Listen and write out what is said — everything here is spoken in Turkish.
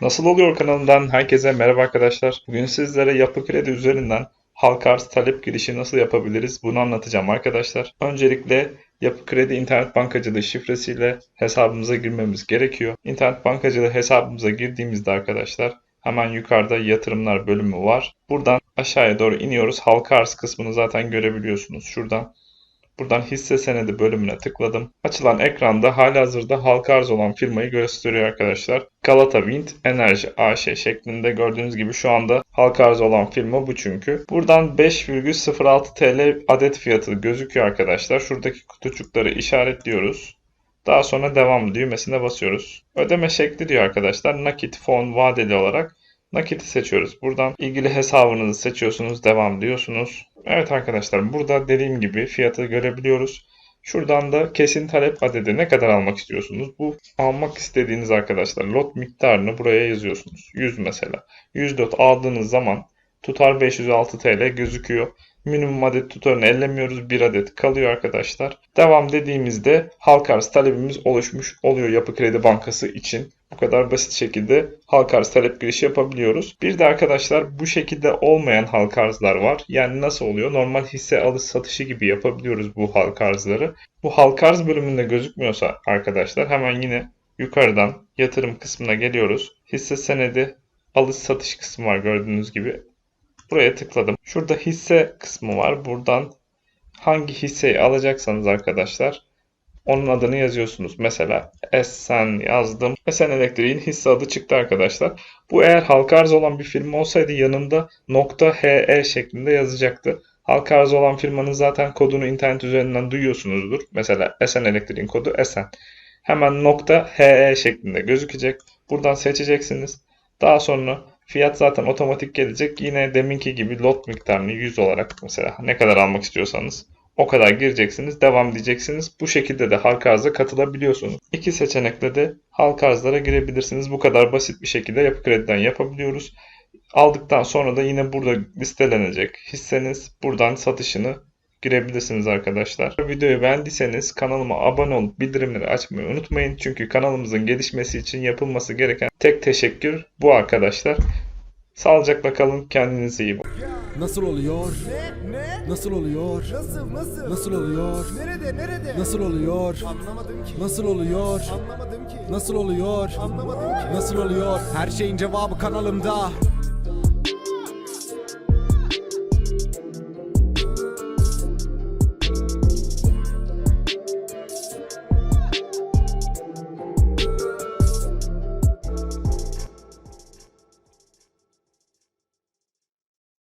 Nasıl oluyor kanalından herkese merhaba arkadaşlar. Bugün sizlere yapı kredi üzerinden halka arz talep girişi nasıl yapabiliriz bunu anlatacağım arkadaşlar. Öncelikle yapı kredi internet bankacılığı şifresiyle hesabımıza girmemiz gerekiyor. İnternet bankacılığı hesabımıza girdiğimizde arkadaşlar hemen yukarıda yatırımlar bölümü var. Buradan aşağıya doğru iniyoruz. Halka arz kısmını zaten görebiliyorsunuz şuradan. Buradan hisse senedi bölümüne tıkladım. Açılan ekranda halihazırda halka arz olan firmayı gösteriyor arkadaşlar. Galata Wind Enerji AŞ şeklinde gördüğünüz gibi şu anda halka arz olan firma bu çünkü. Buradan 5,06 TL adet fiyatı gözüküyor arkadaşlar. Şuradaki kutucukları işaretliyoruz. Daha sonra devam düğmesine basıyoruz. Ödeme şekli diyor arkadaşlar. Nakit, fon, vadeli olarak nakiti seçiyoruz. Buradan ilgili hesabınızı seçiyorsunuz. Devam diyorsunuz. Evet arkadaşlar burada dediğim gibi fiyatı görebiliyoruz. Şuradan da kesin talep adedi ne kadar almak istiyorsunuz? Bu almak istediğiniz arkadaşlar lot miktarını buraya yazıyorsunuz. 100 mesela. 100 lot aldığınız zaman tutar 506 TL gözüküyor. Minimum adet tutarını ellemiyoruz. 1 adet kalıyor arkadaşlar. Devam dediğimizde halka arz talebimiz oluşmuş oluyor Yapı Kredi Bankası için. Bu kadar basit şekilde halka arz talep girişi yapabiliyoruz. Bir de arkadaşlar bu şekilde olmayan halka arzlar var. Yani nasıl oluyor? Normal hisse alış satışı gibi yapabiliyoruz bu halka arzları. Bu halka arz bölümünde gözükmüyorsa arkadaşlar hemen yine yukarıdan yatırım kısmına geliyoruz. Hisse senedi alış satış kısmı var gördüğünüz gibi. Buraya tıkladım. Şurada hisse kısmı var. Buradan hangi hisseyi alacaksanız arkadaşlar onun adını yazıyorsunuz. Mesela Esen yazdım. Esen Elektriğin hisse adı çıktı arkadaşlar. Bu eğer halka arz olan bir firma olsaydı yanında .he şeklinde yazacaktı. Halka arz olan firmanın zaten kodunu internet üzerinden duyuyorsunuzdur. Mesela Esen Elektriğin kodu Esen. Hemen .he şeklinde gözükecek. Buradan seçeceksiniz. Daha sonra fiyat zaten otomatik gelecek. Yine deminki gibi lot miktarını 100 olarak mesela ne kadar almak istiyorsanız o kadar gireceksiniz, devam diyeceksiniz. Bu şekilde de halka arza katılabiliyorsunuz. İki seçenekle de halka arzlara girebilirsiniz. Bu kadar basit bir şekilde yapı krediden yapabiliyoruz. Aldıktan sonra da yine burada listelenecek hisseniz buradan satışını girebilirsiniz arkadaşlar. Videoyu beğendiyseniz kanalıma abone olup bildirimleri açmayı unutmayın. Çünkü kanalımızın gelişmesi için yapılması gereken tek teşekkür bu arkadaşlar. Sağlıcakla kalın, kendinize iyi bakın. Nasıl oluyor? Ne? Ne? Nasıl oluyor? Nasıl? Nasıl? Nasıl oluyor? Nerede? Nerede? Nasıl oluyor? Anlamadım ki. Nasıl oluyor? Anlamadım ki. Nasıl oluyor? Anlamadım ki. Nasıl oluyor? Her şeyin cevabı kanalımda.